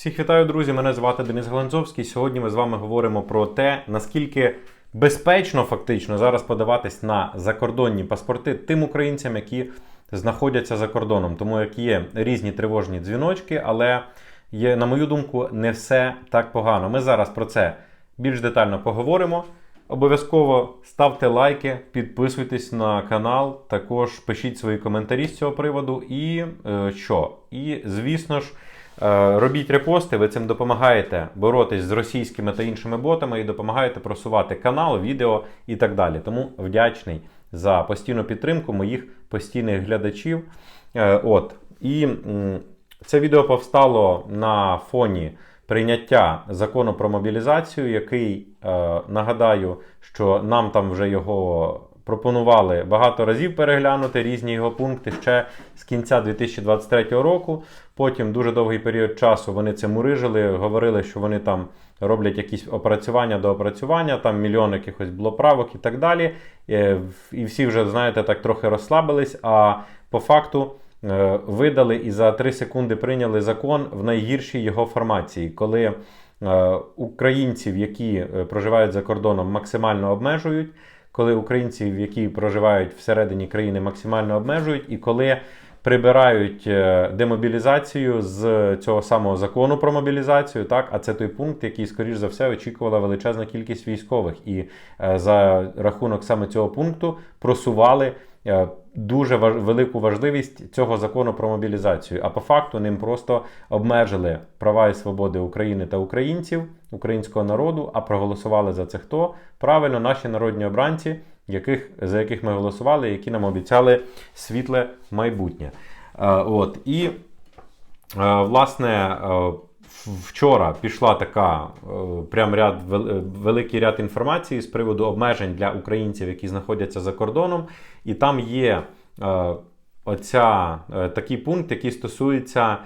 Всіх вітаю, друзі! Мене звати Денис Галанзовський. Сьогодні ми з вами говоримо про те, наскільки безпечно фактично зараз подаватись на закордонні паспорти тим українцям, які знаходяться за кордоном. Тому як є різні тривожні дзвіночки, але є, на мою думку, не все так погано. Ми зараз про це більш детально поговоримо. Обов'язково ставте лайки, підписуйтесь на канал, також пишіть свої коментарі з цього приводу. І е, що? І звісно ж. Е, Робіть репости, ви цим допомагаєте боротись з російськими та іншими ботами і допомагаєте просувати канал, відео і так далі. Тому вдячний за постійну підтримку моїх постійних глядачів. Е, От. І це відео повстало на фоні прийняття закону про мобілізацію, який, е, нагадаю, що нам там вже його пропонували багато разів переглянути різні його пункти ще з кінця 2023 року. Потім дуже довгий період часу вони це мурижили, говорили, що вони там роблять якісь опрацювання до опрацювання, там мільйон якихось було правок і так далі. Е, І всі вже, знаєте, так трохи розслабились. А по факту е, видали і за 3 секунди прийняли закон в найгіршій його формації, коли е, українців, які проживають за кордоном, максимально обмежують коли українців, які проживають всередині країни, максимально обмежують, і коли прибирають е, демобілізацію з цього самого закону про мобілізацію, так а це той пункт, який, скоріш за все, очікувала величезна кількість військових, і е, за рахунок саме цього пункту просували. Е, Дуже важ... велику важливість цього закону про мобілізацію. А по факту ним просто обмежили права і свободи України та українців, українського народу. А проголосували за це хто? Правильно, наші народні обранці, яких, за яких ми голосували, які нам обіцяли світле майбутнє. Е, от і е, власне. Е, Вчора пішла така е, прям ряд великий ряд інформації з приводу обмежень для українців, які знаходяться за кордоном, і там є е, оця е, такий пункт, який стосується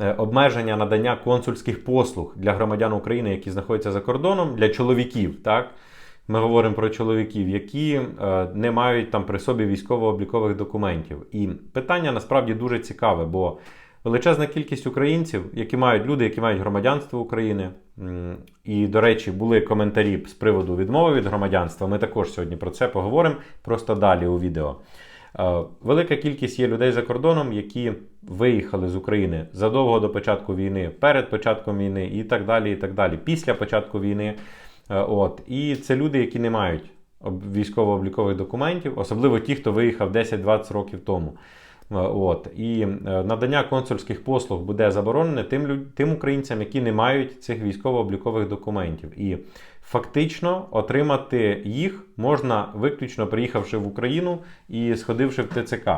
е, обмеження надання консульських послуг для громадян України, які знаходяться за кордоном, для чоловіків. Так ми говоримо про чоловіків, які е, не мають там при собі військово-облікових документів. І питання насправді дуже цікаве, бо величезна кількість українців, які мають люди, які мають громадянство України. І, до речі, були коментарі з приводу відмови від громадянства. Ми також сьогодні про це поговоримо просто далі у відео. Е, Велика кількість є людей за кордоном, які виїхали з України задовго до початку війни, перед початком війни і так далі. і так далі, Після початку війни. Е, От. І це люди, які не мають військово-облікових документів, особливо ті, хто виїхав 10-20 років тому. Е, От. І е, надання консульських послуг буде заборонене тим, тим українцям, які не мають цих військово-облікових документів. І фактично отримати їх можна виключно приїхавши в Україну і сходивши в ТЦК.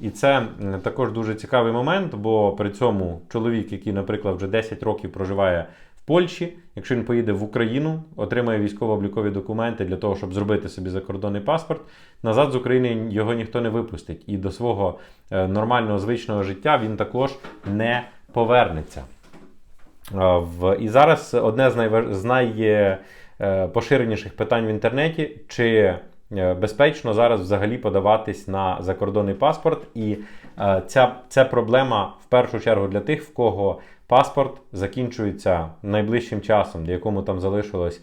І це також дуже цікавий момент, бо при цьому чоловік, який, наприклад, вже 10 років проживає Польщі, якщо він поїде в Україну, отримає військово-облікові документи для того, щоб зробити собі закордонний паспорт, назад з України його ніхто не випустить. І до свого е, нормального звичного життя він також не повернеться. Е, і зараз одне з, найваж... з найпоширеніших питань в інтернеті, чи е, безпечно зараз взагалі подаватись на закордонний паспорт. І е, ця, ця проблема в першу чергу для тих, в кого паспорт закінчується найближчим часом, якому там залишилось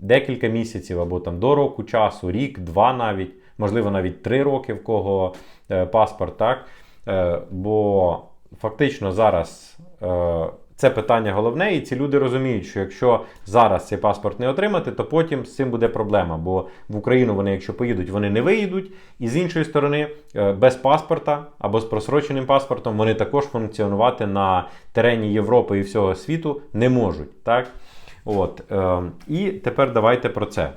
декілька місяців або там до року часу, рік, два навіть, можливо, навіть три роки, в кого е, паспорт, так? Е, бо фактично зараз е, це питання головне, і ці люди розуміють, що якщо зараз цей паспорт не отримати, то потім з цим буде проблема. Бо в Україну вони, якщо поїдуть, вони не виїдуть. І з іншої сторони, е, без паспорта або з просроченим паспортом вони також функціонувати на терені Європи і всього світу не можуть. Так? От, е, і тепер давайте про це.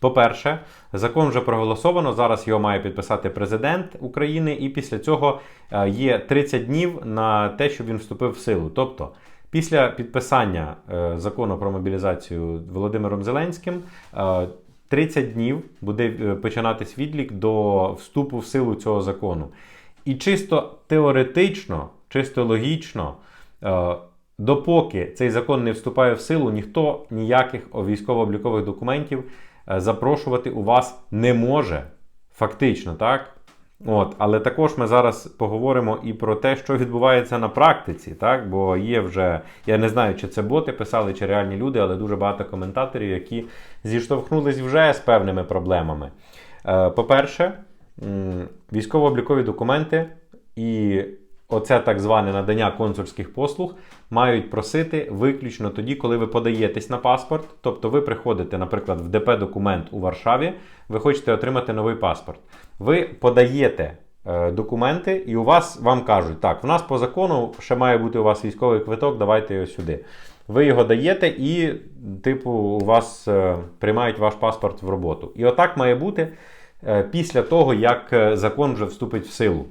По-перше, закон вже проголосовано. Зараз його має підписати президент України, і після цього е, є 30 днів на те, щоб він вступив в силу. Тобто, після підписання е, закону про мобілізацію Володимиром Зеленським. е, 30 днів буде е, починатись відлік до вступу в силу цього закону. І чисто теоретично, чисто логічно, е, допоки цей закон не вступає в силу, ніхто ніяких військово-облікових документів е, запрошувати у вас не може. Фактично, так? От, але також ми зараз поговоримо і про те, що відбувається на практиці, так? Бо є вже, я не знаю, чи це боти писали, чи реальні люди, але дуже багато коментаторів, які зіштовхнулись вже з певними проблемами. Е, По-перше, військово-облікові документи і оце так зване надання консульських послуг мають просити виключно тоді, коли ви подаєтесь на паспорт. Тобто ви приходите, наприклад, в ДП документ у Варшаві, ви хочете отримати новий паспорт. Ви подаєте е, документи, і у вас вам кажуть, так, в нас по закону ще має бути у вас військовий квиток, давайте його сюди. Ви його даєте, і, типу, у вас е, приймають ваш паспорт в роботу. І отак має бути е, після того, як е, закон вже вступить в силу.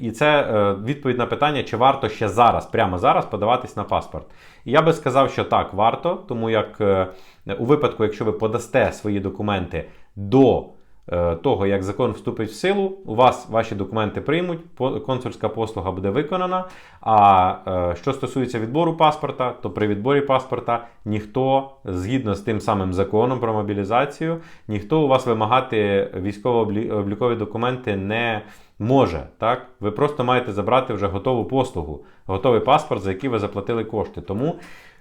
І це е, відповідь на питання, чи варто ще зараз, прямо зараз, подаватись на паспорт. І я би сказав, що так, варто, тому як е, у випадку, якщо ви подасте свої документи до е, того, як закон вступить в силу, у вас ваші документи приймуть, консульська послуга буде виконана. А що стосується відбору паспорта, то при відборі паспорта ніхто, згідно з тим самим законом про мобілізацію, ніхто у вас вимагати військово-облікові документи не може. Так? Ви просто маєте забрати вже готову послугу, готовий паспорт, за який ви заплатили кошти. Тому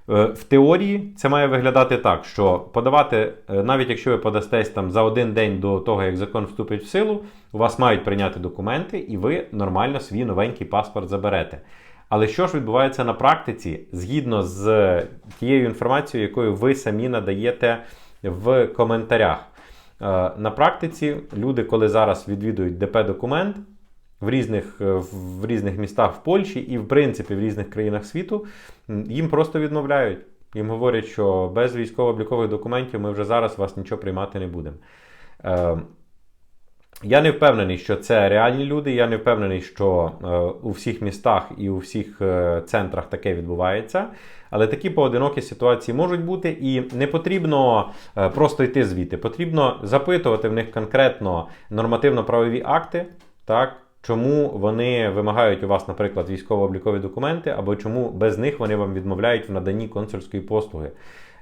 е, в теорії це має виглядати так, що подавати, е, навіть якщо ви подастесь там за один день до того, як закон вступить в силу, у вас мають прийняти документи, і ви нормально свій новенький паспорт заберете. Але що ж відбувається на практиці, згідно з тією інформацією, якою ви самі надаєте в коментарях? Е, На практиці люди, коли зараз відвідують ДП документ в різних, е, в різних містах в Польщі і, в принципі, в різних країнах світу, їм просто відмовляють. Їм говорять, що без військово-облікових документів ми вже зараз вас нічого приймати не будемо. Е, Я не впевнений, що це реальні люди. Я не впевнений, що у всіх містах і у всіх центрах таке відбувається. Але такі поодинокі ситуації можуть бути, і не потрібно е, просто йти звідти. Потрібно запитувати в них конкретно нормативно-правові акти, так, чому вони вимагають у вас, наприклад, військово-облікові документи, або чому без них вони вам відмовляють в наданні консульської послуги.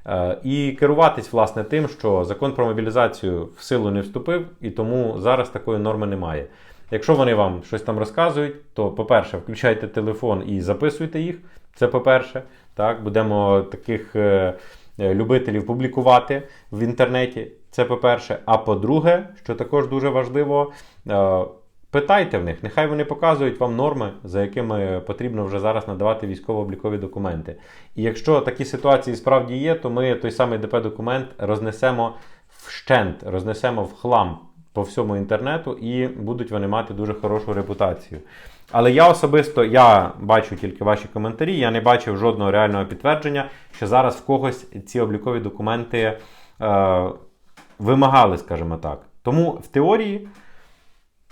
Е, І керуватись власне тим, що закон про мобілізацію в силу не вступив, і тому зараз такої норми немає. Якщо вони вам щось там розказують, то, по-перше, включайте телефон і записуйте їх. Це по-перше, так, будемо таких е, е, любителів публікувати в інтернеті. Це по-перше. А по-друге, що також дуже важливо, е, питайте в них, нехай вони показують вам норми, за якими потрібно вже зараз надавати військово-облікові документи. І якщо такі ситуації справді є, то ми той самий ДП-документ рознесемо вщент, рознесемо в хлам по всьому інтернету, і будуть вони мати дуже хорошу репутацію. Але я особисто я бачу тільки ваші коментарі, я не бачив жодного реального підтвердження, що зараз в когось ці облікові документи е, вимагали, скажімо так. Тому в теорії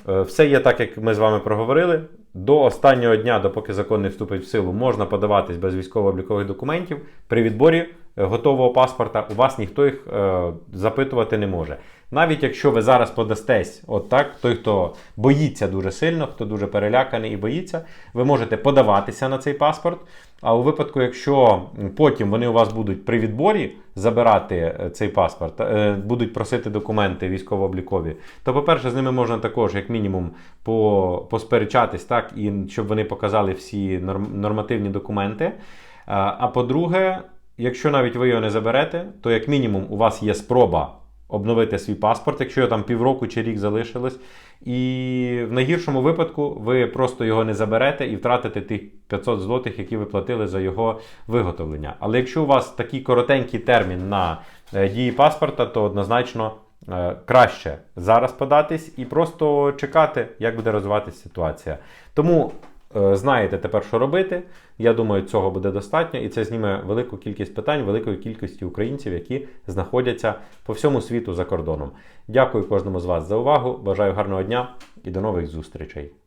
е, все є так, як ми з вами проговорили. До останнього дня, допоки закон не вступить в силу, можна подаватись без військово-облікових документів. При відборі е, готового паспорта у вас ніхто їх е, запитувати не може. Навіть якщо ви зараз подастесь, от так, той, хто боїться дуже сильно, хто дуже переляканий і боїться, ви можете подаватися на цей паспорт. А у випадку, якщо потім вони у вас будуть при відборі забирати е, цей паспорт, е, будуть просити документи військово-облікові, то, по-перше, з ними можна також, як мінімум, посперечатись, так, і щоб вони показали всі нормативні документи. А, а по-друге, якщо навіть ви його не заберете, то як мінімум у вас є спроба обновити свій паспорт, якщо його там півроку чи рік залишилось. І в найгіршому випадку ви просто його не заберете і втратите тих 500 злотих, які ви платили за його виготовлення. Але якщо у вас такий коротенький термін на е, дії паспорта, то однозначно е, краще зараз податись і просто чекати, як буде розвиватися ситуація. Тому знаєте тепер, що робити. Я думаю, цього буде достатньо, і це зніме велику кількість питань, великої кількості українців, які знаходяться по всьому світу за кордоном. Дякую кожному з вас за увагу. Бажаю гарного дня і до нових зустрічей.